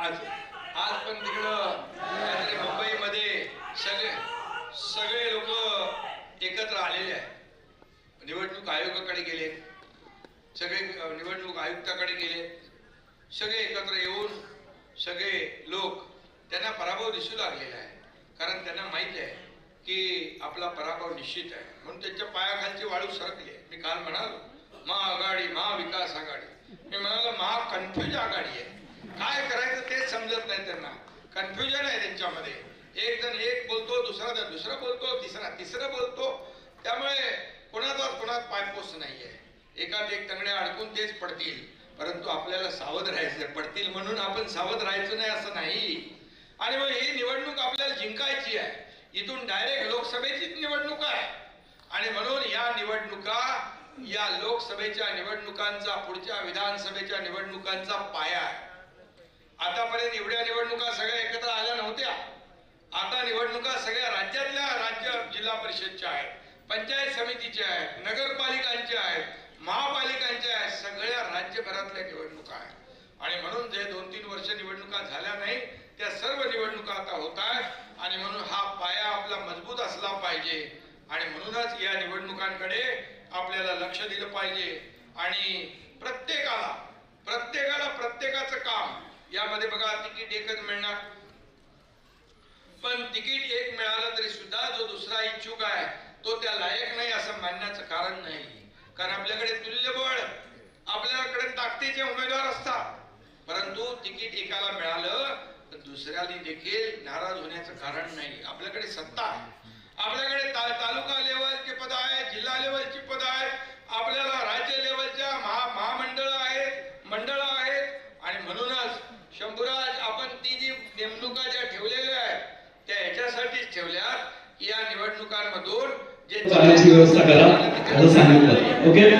आज आज पण तिकडं मुंबईमध्ये सगळे सगळे लोक एकत्र आलेले आहेत. निवडणूक आयोगाकडे गेले सगळे निवडणूक आयुक्ताकडे गेले सगळे एकत्र येऊन सगळे लोक त्यांना पराभव दिसू लागलेला आहे. कारण त्यांना माहीत आहे की आपला पराभव निश्चित आहे. म्हणून त्यांच्या पायाखालची वाळू सरकली आहे. मी काल म्हणालो महाआघाडी महाविकास आघाडी. मी म्हणालो महाकन्फ्युज आघाडी. कन्फ्युजन आहे त्यांच्यामध्ये. एक जण एक बोलतो दुसरा जण दुसरं बोलतो तिसरा तिसरं बोलतो. त्यामुळे कोणाचा कोणात पायपोस नाहीये. एकात एक तंगड्या अडकून तेच पडतील. परंतु आपल्याला सावध राहायचं पडतील म्हणून आपण सावध राहायचं नाही असं नाही. आणि मग ही निवडणूक आपल्याला जिंकायची आहे. इथून डायरेक्ट लोकसभेचीच निवडणूक आहे. आणि म्हणून या निवडणुका या लोकसभेच्या निवडणुकांचा पुढच्या विधानसभेच्या निवडणुकांचा पाया आहे. आतापर्यंत एवढ्या निवडणुका सगळ्या एकत्र आल्या नव्हत्या. आता निवडणुका सगळ्या राज्यातल्या राज्य जिल्हा परिषदच्या आहेत पंचायत समितीच्या आहेत नगरपालिकांच्या आहेत महापालिकांच्या आहेत सगळ्या राज्यभरातल्या निवडणुका आहेत. आणि म्हणून जे दोन तीन वर्ष निवडणुका झाल्या नाही त्या सर्व निवडणुका आता होत आहेत. आणि म्हणून हा पाया आपला मजबूत असला पाहिजे. आणि म्हणूनच या निवडणुकांकडे आपल्याला लक्ष दिलं पाहिजे. आणि प्रत्येकाला प्रत्येक यामध्ये बघा तिकीट एकच मिळणार. पण तिकीट एक मिळालं तरी सुद्धा जो दुसरा इच्छुक आहे तो त्या लायक नाही असं मानण्याचं कारण नाही. कारण आपल्याकडे तुल्यबळ आपल्याकडे ताकदीचे उमेदवार असतात. परंतु तिकीट एकाला मिळालं तर दुसऱ्याला देखील नाराज होण्याचं कारण नाही. आपल्याकडे सत्ता आहे. आपल्याकडे ता- तालुका लेवलचे पद आहे जिल्हा लेवलची पद आहे आपल्याला राज्य लेवलच्या महा महामंडळ आहेत मंडळ आहेत आणि म्हणूनच शंभूराज आपण ती जी नेमणुका ज्या ठेवलेल्या आहेत त्या की या निवडणुकांमधून जे चालण्याची व्यवस्था करा असं सांगितलं. ओके?